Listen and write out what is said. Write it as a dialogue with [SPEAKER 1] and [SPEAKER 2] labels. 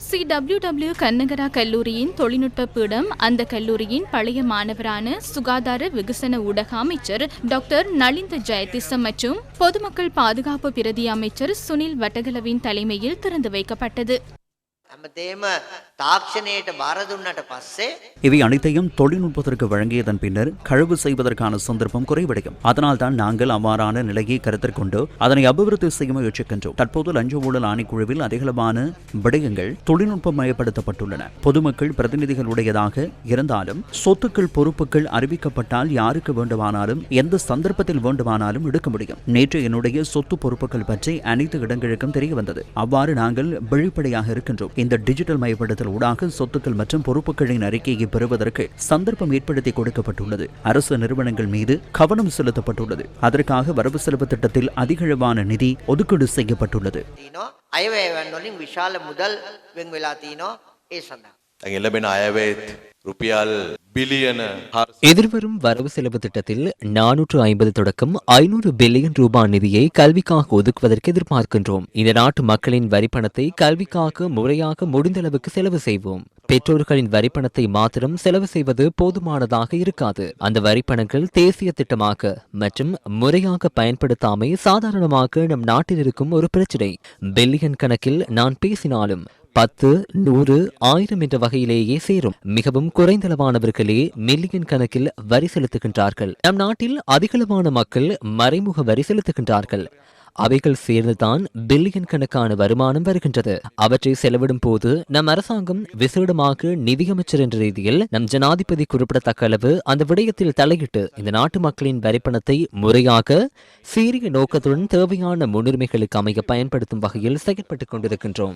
[SPEAKER 1] C W W கண்ணகரா கல்லூரியின் தொழில்நுட்ப பீடம் அந்த கல்லூரியின் பழைய மாணவரான சுகாதார விகசன ஊடக அமைச்சர் டாக்டர் நளிந்த ஜெயதிச மற்றும் பொதுமக்கள் பாதுகாப்பு பிரதி அமைச்சர் சுனில் வட்டகலவின் தலைமையில் திறந்து வைக்கப்பட்டது.
[SPEAKER 2] තාක්ෂණයට බාර දුන්නට පස්සේ
[SPEAKER 3] இவை அனைத்தையும் தொழில்நுட்பத்திற்கு வழங்கியதன் பின்னர் கழுவு செய்வதற்கான சந்தர்ப்பம் குறைவடையும் அதனால்தான் நாங்கள் அவ்வாறான நிலையை கருத்தில் கொண்டு அதனை அபிவிருத்தி செய்ய முயற்சிக்கின்றோம் தற்போது லஞ்ச ஊழல் ஆணைக்குழுவில் அதிகளவான விடயங்கள் தொழில்நுட்பமயப்படுத்தப்பட்டுள்ளன பொதுமக்கள் பிரதிநிதிகளுடையதாக இருந்தாலும் சொத்துக்கள் பொறுப்புகள் அறிவிக்கப்பட்டால் யாருக்கு வேண்டுமானாலும் எந்த சந்தர்ப்பத்தில் வேண்டுமானாலும் எடுக்க முடியும் நேற்று என்னுடைய சொத்து பொறுப்புகள் பற்றி அனைத்து இடங்களுக்கும் தெரிய வந்தது அவ்வாறு நாங்கள் வெளிப்படையாக இருக்கின்றோம் இந்த டிஜிட்டல் மயப்படுத்தல் ஊடாக சொத்துக்கள் மற்றும் பொறுப்புகளின் அறிக்கையை பெறுவதற்கு சந்தர்ப்பம் ஏற்படுத்தி கொடுக்கப்பட்டுள்ளது அரசு நிறுவனங்கள் மீது கவனம் செலுத்தப்பட்டுள்ளது அதற்காக வரவு செலவு திட்டத்தில் அதிகளவான நிதி ஒதுக்கீடு செய்யப்பட்டுள்ளது
[SPEAKER 2] තිනවා අයවැයවන් වලින් විශාල මුදල් වෙන් වෙලා තිනවා ඒ සඳහා.
[SPEAKER 4] දැන් එලබෙන අයවැයත් රුපියල් බිලියන හාර
[SPEAKER 5] எதிர்வரும் வரவு செலவு திட்டத்தில் நானூற்று ஐம்பது தொடக்கம் ஐநூறு பில்லியன் ரூபாய் நிதியை கல்விக்காக ஒதுக்குவதற்கு எதிர்பார்க்கின்றோம். இந்த நாட்டு மக்களின் வரிப்பணத்தை கல்விக்காக முறையாக முடிந்தளவுக்கு செலவு செய்வோம். பெற்றோர்களின் வரிப்பணத்தை மாத்திரம் செலவு செய்வது போதுமானதாக இருக்காது. அந்த வரிப்பணங்கள் தேசிய திட்டமாக மற்றும் முறையாக பயன்படுத்தாமை சாதாரணமாக நம் நாட்டில் இருக்கும் ஒரு பிரச்சினை. பில்லியன் கணக்கில் நான் பேசினாலும் பத்து நூறு ஆயிரம் என்ற வகையிலேயே சேரும். மிகவும் குறைந்தளவானவர்களே மில்லியன் கணக்கில் வரி செலுத்துகின்றார்கள். நம் நாட்டில் அதிகளவான மக்கள் மறைமுக வரி செலுத்துகின்றார்கள். அவைகள் சேர்ந்துதான் பில்லியன் கணக்கான வருமானம் வருகின்றது. அவற்றை செலவிடும் போது நம் அரசாங்கம் விசேடமாக நிதியமைச்சர் என்ற ரீதியில் நம் ஜனாதிபதி குறிப்பிடத்தக்க அளவு அந்த விடயத்தில் தலையிட்டு இந்த நாட்டு மக்களின் வரிப்பணத்தை முறையாக சீரிய நோக்கத்துடன் தேவையான முன்னுரிமைகளுக்கு அமைய பயன்படுத்தும் வகையில் செயற்பட்டுக் கொண்டிருக்கின்றோம்.